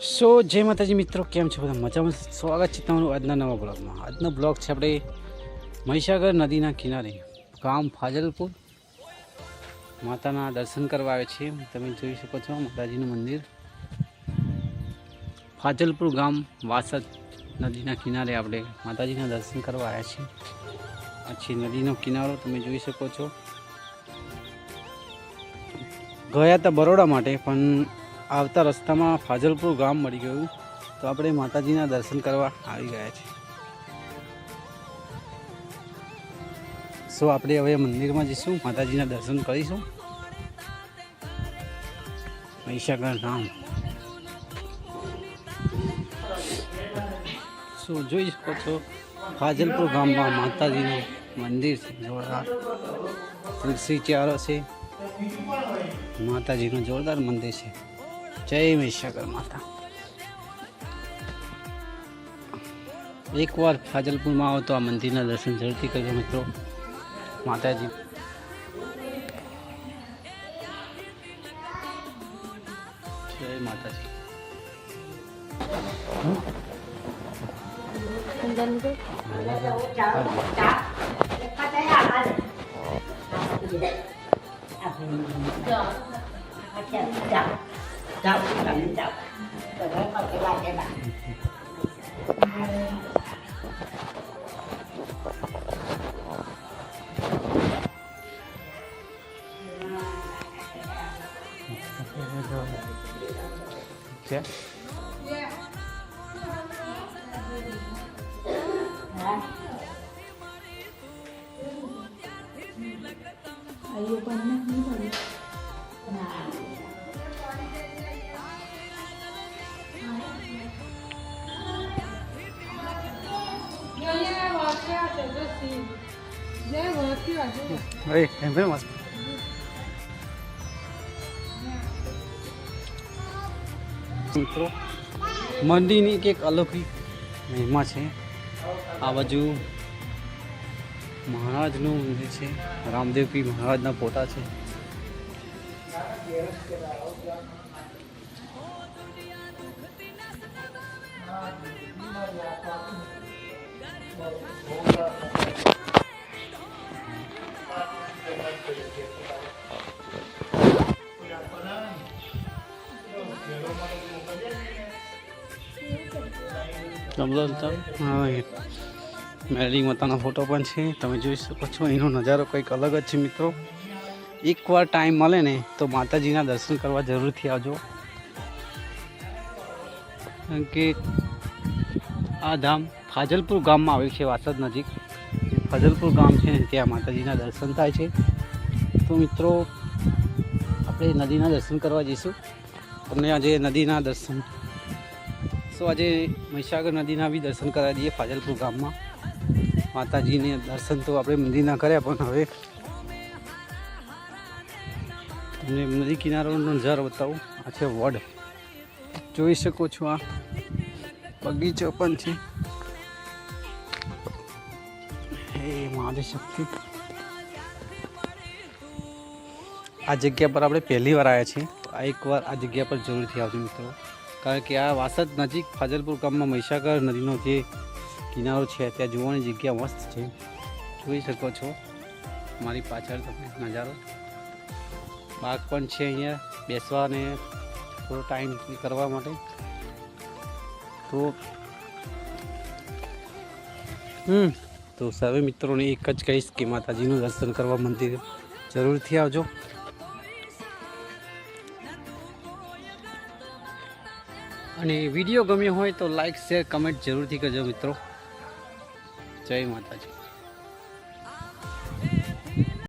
સો જય માતાજી મિત્રો, કેમ છો બધા? મજામાં સ્વાગત છે તમારું આજના નવા બ્લોગમાં. આજનો બ્લોગ છે આપણે મહીસાગર નદીના કિનારે, ગામ ફાજલપુર. માતાના દર્શન કરવા આવે છે તમે જોઈ શકો છો માતાજીનું મંદિર. ફાજલપુર ગામ વાસદ નદીના કિનારે આપણે માતાજીના દર્શન કરવા આવ્યા છીએ. પછી નદીનો કિનારો, તમે જોઈ શકો છો. ગયા હતા બરોડા માટે, પણ આવતા રસ્તામાં ફાજલપુર ગામ મળી ગયું. તો આપણે માતાજીના દર્શન કરવા આવી ગયા છીએ. સો આપણે હવે મંદિરમાં જઈશું, માતાજીના દર્શન કરીશું. મહીસાગર ધામ. સો જોઈ શકો છો, ફાજલપુર ગામમાં માતાજીનું મંદિર છે, જોરદાર. તુલસી ચારો છે. માતાજીનું જોરદાર મંદિર છે. જય વિશ્વકર માતા. એકવાર ફાજલપુરમાં આવો તો આ મંદિરના દર્શન જરૂરથી કરજો મિત્રો. માતાજી. જય માતાજી. để với con cái bài em ạ Yeah. Yeah. Are you going to મિત્રો, મંદિરની એક અલૌકિક મહિમા છે. આ બાજુ મહારાજનું મંદિર છે. રામદેવપી મહારાજના ફોટા છે. મેરી માતાનો ફોટો પણ છે. તમે જોઈ શકો છો, એનો નજારો કંઈક અલગ જ છે મિત્રો. એકવાર ટાઈમ મળે ને, તો માતાજીના દર્શન કરવા જરૂરથી આવજો. કે આ ધામ ફાજલપુર ગામમાં આવેલ છે, વાસદ નજીક. ફાજલપુર ગામ છે, ત્યાં માતાજીના દર્શન થાય છે. તો મિત્રો, આપણે નદીના દર્શન કરવા જઈશું. તમને આજે નદીના દર્શન સો આજે મહીસાગર નદીના બી દર્શન કરાવી દઈએ ફાજલપુર ગામમાં. માતાજીને દર્શન તો આપણે મંદિરના કર્યા, પણ હવે તમને નદી કિનારાનો નજારો બતાવું. આ છે વડ. જોઈ શકો છો આ બગીચો પણ છે. હે મારી શક્તિ. આ જગ્યા પર આપણે પહેલી વાર આવ્યા છીએ. આ એકવાર આ જગ્યા પર જરૂરથી આવજો મિત્રો. કારણ કે આ વાસદ નજીક ફાજલપુર ગામમાં મહીસાગર નદીનો જે કિનારો છે, ત્યાં જોવાની જગ્યા મસ્ત છે. જોઈ શકો છો મારી પાછળ તમે નજારો. બાગ પણ છે અહીંયા બેસવા અને થોડો ટાઈમ કરવા માટે. તો, હમ, તો સર્વે મિત્રોને એક જ કહીશ કે માતાજીનું દર્શન કરવા મંદિર જરૂરથી આવજો. અને વીડિયો ગમ્યો હોય તો લાઈક, શેર, કમેન્ટ જરૂરથી કરજો મિત્રો. જય માતાજી.